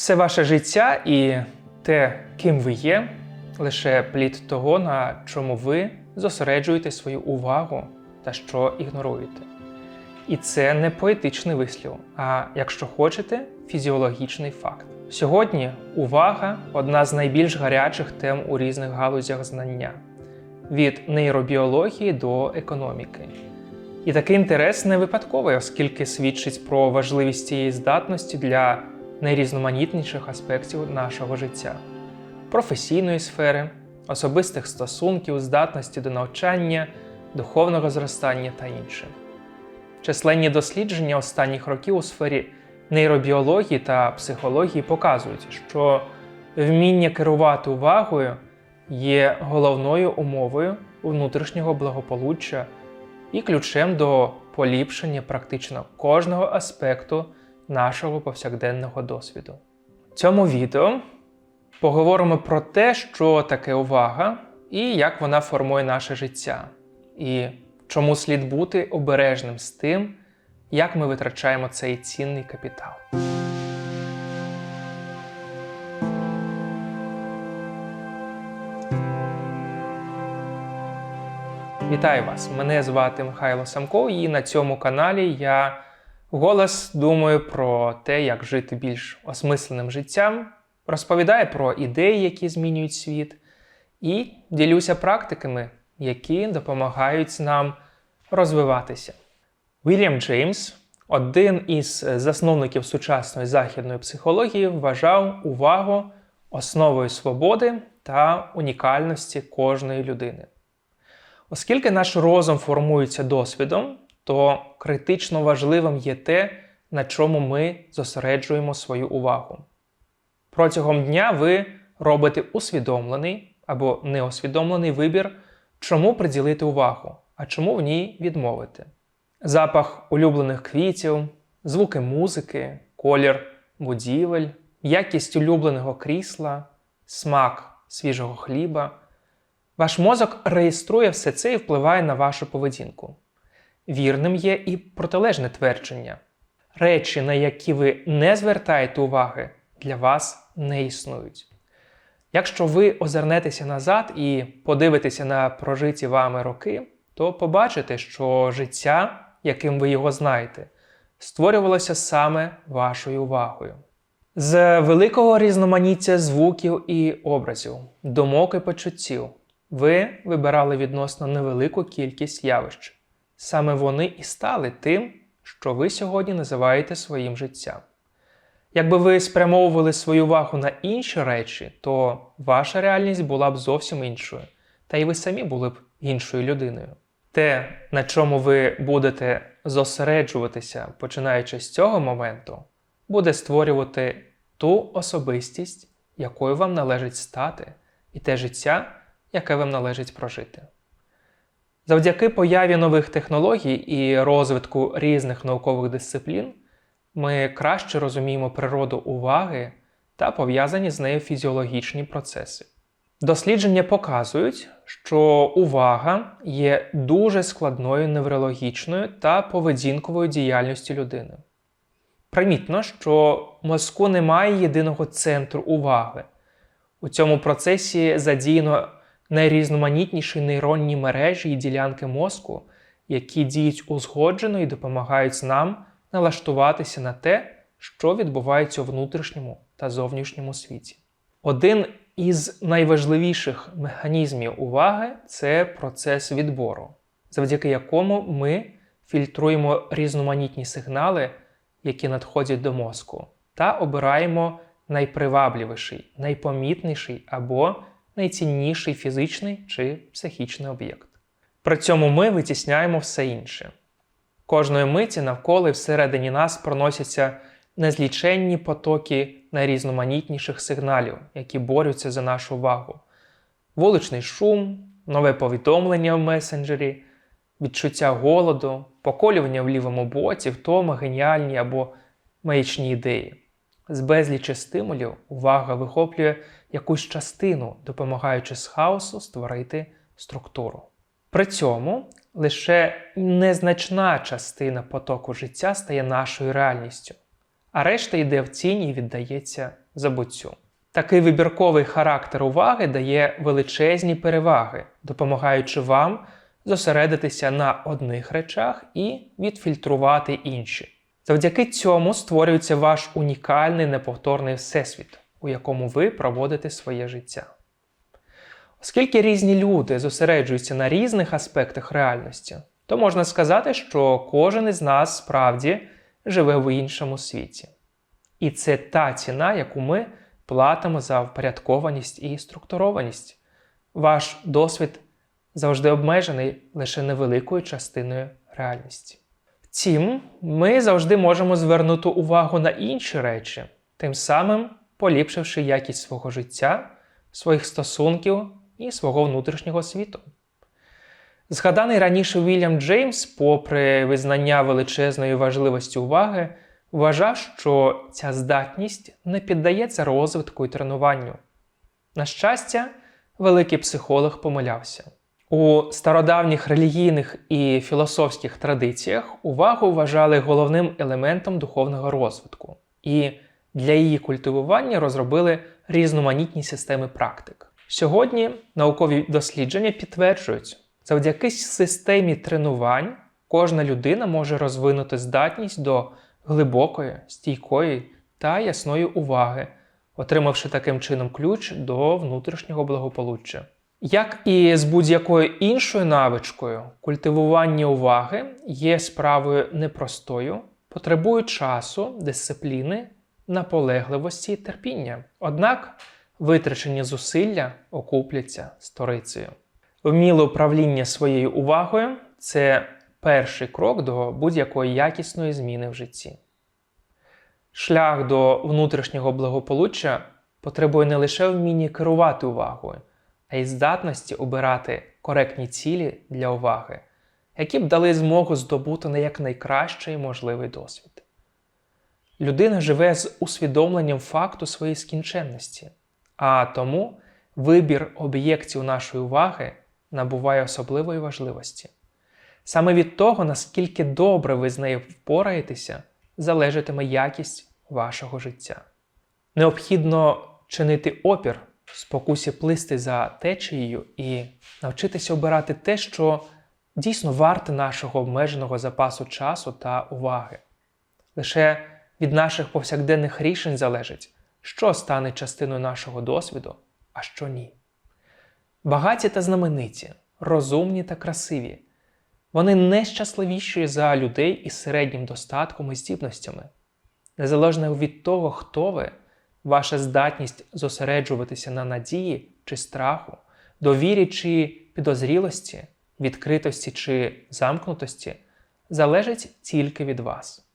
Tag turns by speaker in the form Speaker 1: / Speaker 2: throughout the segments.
Speaker 1: Все ваше життя і те, ким ви є, лише плід того, на чому ви зосереджуєте свою увагу та що ігноруєте. І це не поетичний вислів, а якщо хочете, фізіологічний факт. Сьогодні увага одна з найбільш гарячих тем у різних галузях знання від нейробіології до економіки. І такий інтерес не випадковий, оскільки свідчить про важливість цієї здатності для найрізноманітніших аспектів нашого життя, професійної сфери, особистих стосунків, здатності до навчання, духовного зростання та інше. Численні дослідження останніх років у сфері нейробіології та психології показують, що вміння керувати увагою є головною умовою внутрішнього благополуччя і ключем до поліпшення практично кожного аспекту нашого повсякденного досвіду. В цьому відео поговоримо про те, що таке увага і як вона формує наше життя, і чому слід бути обережним з тим, як ми витрачаємо цей цінний капітал. Вітаю вас! Мене звати Михайло Самко, і на цьому каналі я голос думаю про те, як жити більш осмисленим життям, розповідаю про ідеї, які змінюють світ, і ділюся практиками, які допомагають нам розвиватися. Вільям Джеймс, один із засновників сучасної західної психології, вважав увагу основою свободи та унікальності кожної людини. Оскільки наш розум формується досвідом, то критично важливим є те, на чому ми зосереджуємо свою увагу. Протягом дня ви робите усвідомлений або неосвідомлений вибір, чому приділити увагу, а чому в ній відмовити. Запах улюблених квітів, звуки музики, колір будівель, якість улюбленого крісла, смак свіжого хліба. Ваш мозок реєструє все це і впливає на вашу поведінку. Вірним є і протилежне твердження. Речі, на які ви не звертаєте уваги, для вас не існують. Якщо ви озирнетеся назад і подивитеся на прожиті вами роки, то побачите, що життя, яким ви його знаєте, створювалося саме вашою увагою. З великого різноманіття звуків і образів, думок і почуттів ви вибирали відносно невелику кількість явищ. Саме вони і стали тим, що ви сьогодні називаєте своїм життям. Якби ви спрямовували свою увагу на інші речі, то ваша реальність була б зовсім іншою, та й ви самі були б іншою людиною. Те, на чому ви будете зосереджуватися, починаючи з цього моменту, буде створювати ту особистість, якою вам належить стати, і те життя, яке вам належить прожити. Завдяки появі нових технологій і розвитку різних наукових дисциплін ми краще розуміємо природу уваги та пов'язані з нею фізіологічні процеси. Дослідження показують, що увага є дуже складною неврологічною та поведінковою діяльністю людини. Примітно, що мозку немає єдиного центру уваги. У цьому процесі задіяно найрізноманітніші нейронні мережі і ділянки мозку, які діють узгоджено і допомагають нам налаштуватися на те, що відбувається у внутрішньому та зовнішньому світі. Один із найважливіших механізмів уваги це процес відбору, завдяки якому ми фільтруємо різноманітні сигнали, які надходять до мозку, та обираємо найпривабливіший, найпомітніший або найцінніший фізичний чи психічний об'єкт. При цьому ми витісняємо все інше. Кожної миті навколо і всередині нас проносяться незліченні потоки найрізноманітніших сигналів, які борються за нашу увагу. Вуличний шум, нове повідомлення в месенджері, відчуття голоду, поколювання в лівому боці, втома, геніальні або маячні ідеї. З безлічі стимулів увага вихоплює якусь частину, допомагаючи з хаосу створити структуру. При цьому лише незначна частина потоку життя стає нашою реальністю, а решта йде в тінь і віддається забуттю. Такий вибірковий характер уваги дає величезні переваги, допомагаючи вам зосередитися на одних речах і відфільтрувати інші. Завдяки цьому створюється ваш унікальний неповторний всесвіт, у якому ви проводите своє життя. Оскільки різні люди зосереджуються на різних аспектах реальності, то можна сказати, що кожен із нас справді живе в іншому світі. І це та ціна, яку ми платимо за впорядкованість і структурованість. Ваш досвід завжди обмежений лише невеликою частиною реальності. Втім, ми завжди можемо звернути увагу на інші речі, тим самим поліпшивши якість свого життя, своїх стосунків і свого внутрішнього світу. Згаданий раніше Вільям Джеймс, попри визнання величезної важливості уваги, вважав, що ця здатність не піддається розвитку і тренуванню. На щастя, великий психолог помилявся. У стародавніх релігійних і філософських традиціях увагу вважали головним елементом духовного розвитку, і для її культивування розробили різноманітні системи практик. Сьогодні наукові дослідження підтверджують, завдяки системі тренувань кожна людина може розвинути здатність до глибокої, стійкої та ясної уваги, отримавши таким чином ключ до внутрішнього благополуччя. Як і з будь-якою іншою навичкою, культивування уваги є справою непростою, потребує часу, дисципліни, наполегливості і терпіння. Однак витрачені зусилля окупляться сторицею. Вміле управління своєю увагою це перший крок до будь-якої якісної зміни в житті. Шлях до внутрішнього благополуччя потребує не лише вміння керувати увагою, а й здатності обирати коректні цілі для уваги, які б дали змогу здобути на якнайкращий можливий досвід. Людина живе з усвідомленням факту своєї скінченності, а тому вибір об'єктів нашої уваги набуває особливої важливості. Саме від того, наскільки добре ви з нею впораєтеся, залежатиме якість вашого життя. Необхідно чинити опір спокусі плисти за течією і навчитися обирати те, що дійсно варте нашого обмеженого запасу часу та уваги. Лише від наших повсякденних рішень залежить, що стане частиною нашого досвіду, а що ні. Багаті та знамениті, розумні та красиві. Вони не щасливіші за людей із середнім достатком і здібностями. Незалежно від того, хто ви, ваша здатність зосереджуватися на надії чи страху, довірі чи підозрілості, відкритості чи замкнутості залежить тільки від вас.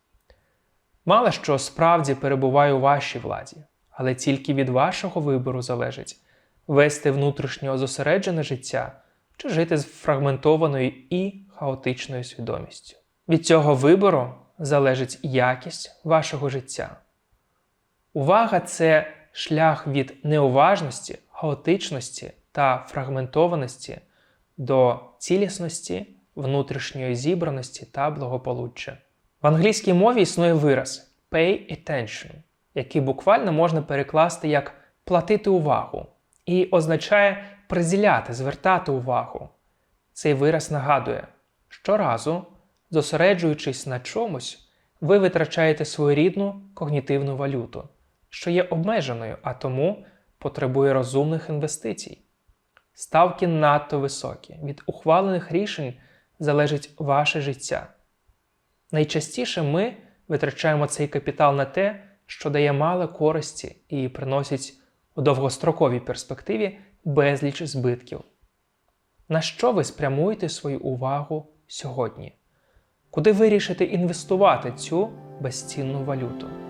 Speaker 1: Мало що справді перебуває у вашій владі, але тільки від вашого вибору залежить вести внутрішньо зосереджене життя чи жити з фрагментованою і хаотичною свідомістю. Від цього вибору залежить якість вашого життя. Увага це шлях від неуважності, хаотичності та фрагментованості до цілісності, внутрішньої зібраності та благополуччя. В англійській мові існує вираз pay attention, який буквально можна перекласти як платити увагу, і означає приділяти, звертати увагу. Цей вираз нагадує, щоразу, зосереджуючись на чомусь, ви витрачаєте свою рідну когнітивну валюту, що є обмеженою, а тому потребує розумних інвестицій. Ставки надто високі. Від ухвалених рішень залежить ваше життя. Найчастіше ми витрачаємо цей капітал на те, що дає мало користі і приносить у довгостроковій перспективі безліч збитків. На що ви спрямуєте свою увагу сьогодні? Куди вирішите інвестувати цю безцінну валюту?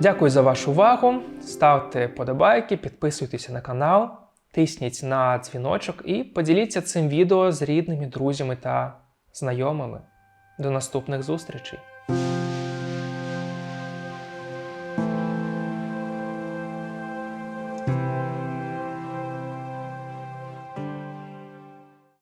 Speaker 1: Дякую за вашу увагу. Ставте подобайки, підписуйтеся на канал, тисніть на дзвіночок і поділіться цим відео з рідними, друзями та знайомими. До наступних зустрічей!